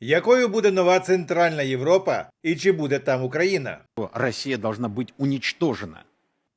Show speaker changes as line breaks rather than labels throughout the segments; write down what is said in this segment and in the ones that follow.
Якою буде нова Центральна Європа і чи буде там Україна?
Росія має бути унічтожена.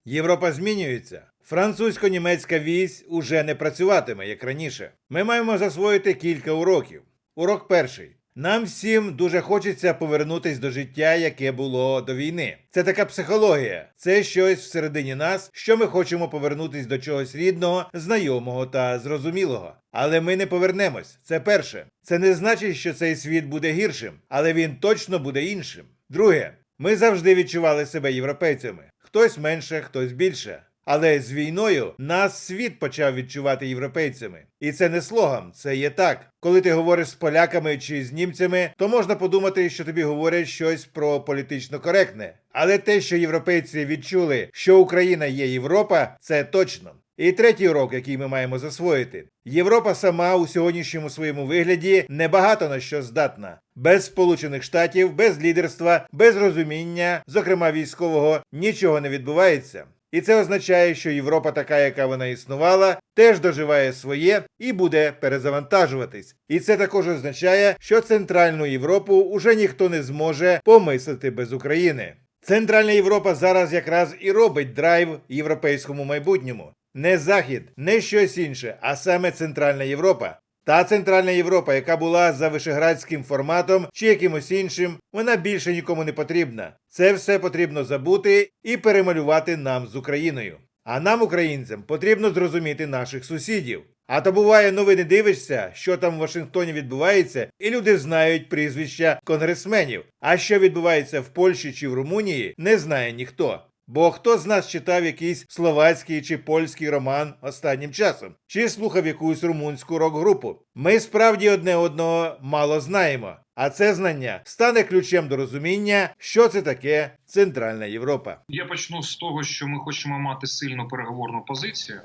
Європа змінюється. Французько-німецька вісь уже не працюватиме, як раніше. Ми маємо засвоїти кілька уроків. Урок перший. Нам всім дуже хочеться повернутись до життя, яке було до війни. Це така психологія. Це щось всередині нас, що ми хочемо повернутись до чогось рідного, знайомого та зрозумілого. Але ми не повернемось. Це перше. Це не значить, що цей світ буде гіршим, але він точно буде іншим. Друге, ми завжди відчували себе європейцями. Хтось менше, хтось більше. Але з війною нас світ почав відчувати європейцями. І це не слоган, це є так. Коли ти говориш з поляками чи з німцями, то можна подумати, що тобі говорять щось про політично коректне. Але те, що європейці відчули, що Україна є Європа, це точно. І третій урок, який ми маємо засвоїти: Європа сама у сьогоднішньому своєму вигляді небагато на що здатна. Без Сполучених Штатів, без лідерства, без розуміння, зокрема військового, нічого не відбувається. І це означає, що Європа, така, яка вона існувала, теж доживає своє і буде перезавантажуватись. І це також означає, що Центральну Європу уже ніхто не зможе помислити без України. Центральна Європа зараз якраз і робить драйв європейському майбутньому. Не Захід, не щось інше, а саме Центральна Європа. Та Центральна Європа, яка була за вишеградським форматом чи якимось іншим, вона більше нікому не потрібна. Це все потрібно забути і перемалювати нам з Україною. А нам, українцям, потрібно зрозуміти наших сусідів. А то буває, новини дивишся, що там в Вашингтоні відбувається, і люди знають прізвища конгресменів. А що відбувається в Польщі чи в Румунії, не знає ніхто. Бо хто з нас читав якийсь словацький чи польський роман останнім часом, чи слухав якусь румунську рок-групу? Ми справді одне одного мало знаємо, а це знання стане ключем до розуміння, що це таке Центральна Європа.
Я почну з того, що ми хочемо мати сильну переговорну позицію.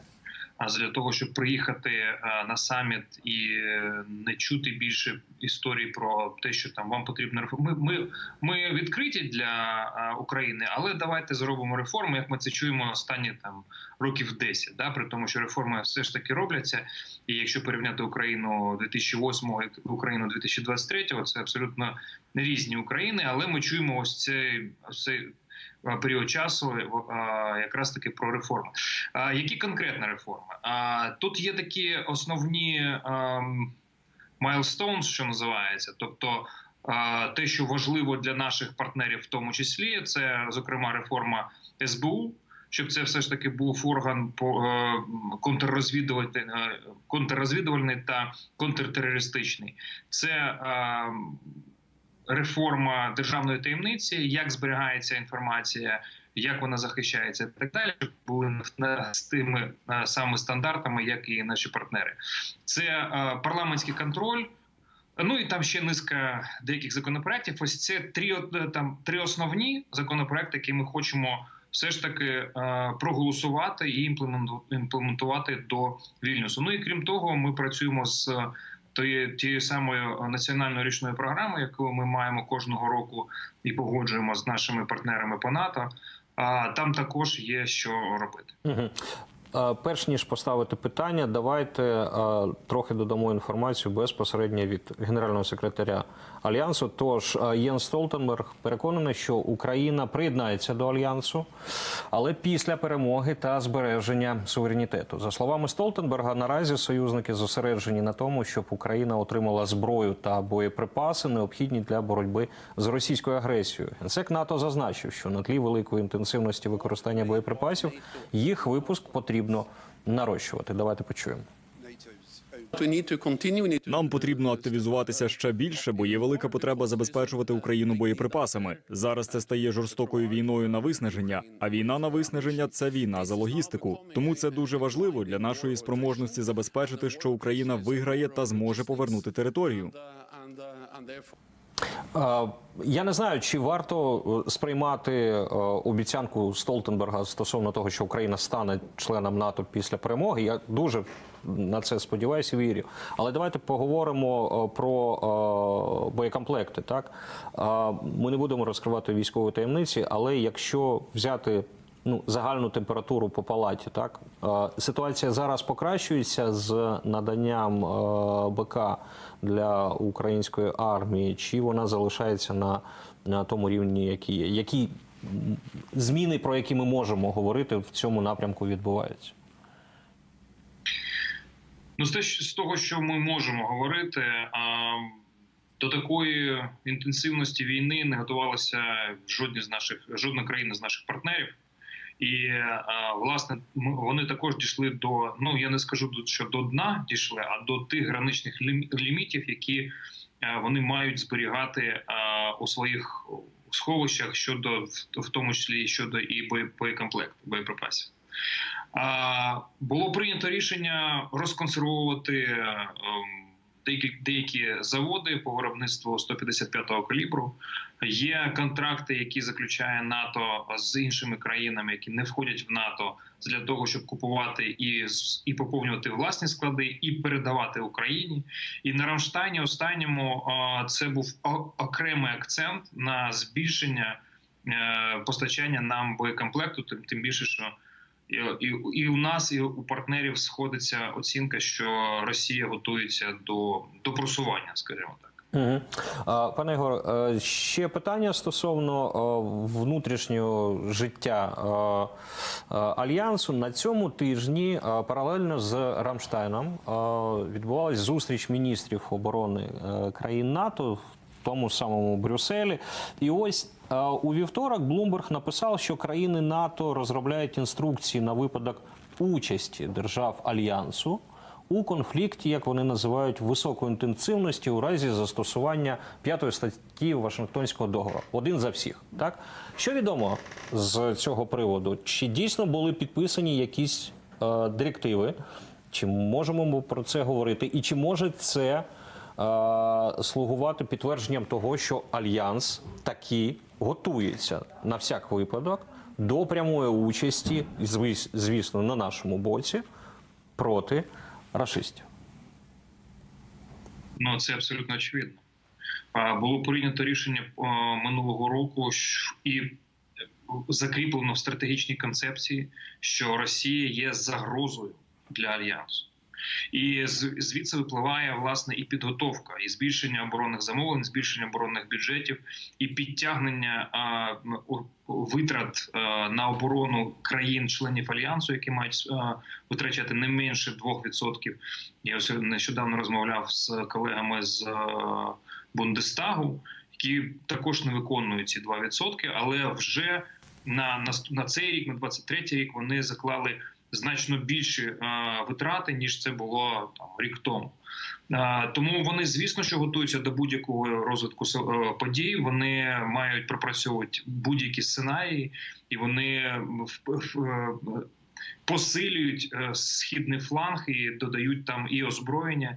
Для того, щоб приїхати е, на саміт і е, не чути більше історій про те, що там вам потрібно реформи. Ми, ми, ми відкриті для е, України, але давайте зробимо реформи, як ми це чуємо останні там років 10, да, при тому, що реформи все ж таки робляться. І якщо порівняти Україну 2008 і Україну 2023, це абсолютно різні України, але ми чуємо ось цей цей період часу е, якраз таки про реформи. Які конкретні реформи? Тут є такі основні майлстоунс, що називається, тобто. Те, що важливо для наших партнерів, в тому числі, це зокрема реформа СБУ, щоб це все ж таки був орган е, контррозвідувальний, е, контррозвідувальний та контртерористичний. Це е, реформа державної таємниці, як зберігається інформація, як вона захищається, і так далі, були з тими е, самими стандартами, як і наші партнери. Це е, парламентський контроль. Ну і там ще низка деяких законопроєктів. Ось це три там три основні законопроекти, які ми хочемо все ж таки е, проголосувати і імплементу- імплементувати до Вільнюсу. Ну і крім того, ми працюємо з е, тією, самою національною річною програмою, яку ми маємо кожного року і погоджуємо з нашими партнерами по НАТО. А там також є що робити.
Перш ніж поставити питання, давайте трохи додамо інформацію безпосередньо від генерального секретаря альянсу. Тож Єн Столтенберг переконаний, що Україна приєднається до альянсу, але після перемоги та збереження суверенітету. За словами Столтенберга, наразі союзники зосереджені на тому, щоб Україна отримала зброю та боєприпаси, необхідні для боротьби з російською агресією. Генсек НАТО зазначив, що на тлі великої інтенсивності використання боєприпасів їх випуск потрібно нарощувати. Давайте почуємо.
Нам потрібно активізуватися ще більше, бо є велика потреба забезпечувати Україну боєприпасами. Зараз це стає жорстокою війною на виснаження. А війна на виснаження це війна за логістику. Тому це дуже важливо для нашої спроможності забезпечити, що Україна виграє та зможе повернути територію.
Я не знаю, чи варто е, сприймати е, обіцянку Столтенберга стосовно того, що Україна стане членом НАТО після перемоги. Я дуже на це сподіваюся, вірю. Але давайте поговоримо е, про боєкомплекти. Так ми не будемо розкривати військові таємниці, але якщо взяти ну, загальну температуру по палаті. Так? Е, Ситуація зараз покращується з наданням е, БК для української армії, чи вона залишається на, на тому рівні, який є? Які зміни, про які ми можемо говорити, в цьому напрямку відбуваються?
Ну, з, того, що ми можемо говорити, до такої інтенсивності війни не готувалася жодні з наших жодна країна з наших партнерів. І власне вони також дійшли до ну я не скажу що до дна дійшли, а до тих граничних лім- лімітів, які вони мають зберігати у своїх сховищах щодо в- тому числі щодо і боєкомплекту боєприпасів. Було прийнято рішення розконсервувати ем, деякі, деякі заводи по виробництву 155-го калібру. Є контракти, які заключає НАТО з іншими країнами, які не входять в НАТО, для того, щоб купувати і, і поповнювати власні склади, і передавати Україні. І на Рамштайні останньому це був окремий акцент на збільшення е, постачання нам боєкомплекту, тим, тим більше, що і, і, у нас, і у партнерів сходиться оцінка, що Росія готується до, до просування, скажімо так.
Пане Ігор, е, ще питання стосовно е, внутрішнього життя е, альянсу. На цьому тижні паралельно з Рамштайном відбувалась зустріч міністрів оборони країн НАТО тому самому Брюсселі. І ось е, у вівторок Блумберг написав, що країни НАТО розробляють інструкції на випадок участі держав альянсу у конфлікті, як вони називають, високої інтенсивності у разі застосування п'ятої статті Вашингтонського договору. Один за всіх. Так що відомо з цього приводу? Чи дійсно були підписані якісь е, директиви? Чи можемо ми про це говорити? І чи може це слугувати підтвердженням того, що альянс таки готується на всяк випадок до прямої участі, звісно, на нашому боці проти рашистів.
Ну це абсолютно очевидно. Було прийнято рішення е, минулого року і закріплено в стратегічній концепції, що Росія є загрозою для альянсу. І звідси випливає власне і підготовка, і збільшення оборонних замовлень, збільшення оборонних бюджетів, і підтягнення витрат на оборону країн-членів альянсу, які мають витрачати не менше 2%. Я ось нещодавно розмовляв з колегами з Бундестагу, які також не виконують ці 2%, але вже на, на, на цей рік, на 23-й рік, вони заклали значно більші е, витрати, ніж це було там рік тому. Е, тому вони, звісно, що готуються до будь-якого розвитку е, подій. Вони мають пропрацьовувати будь-які сценарії, і вони посилюють східний фланг і додають там і озброєння,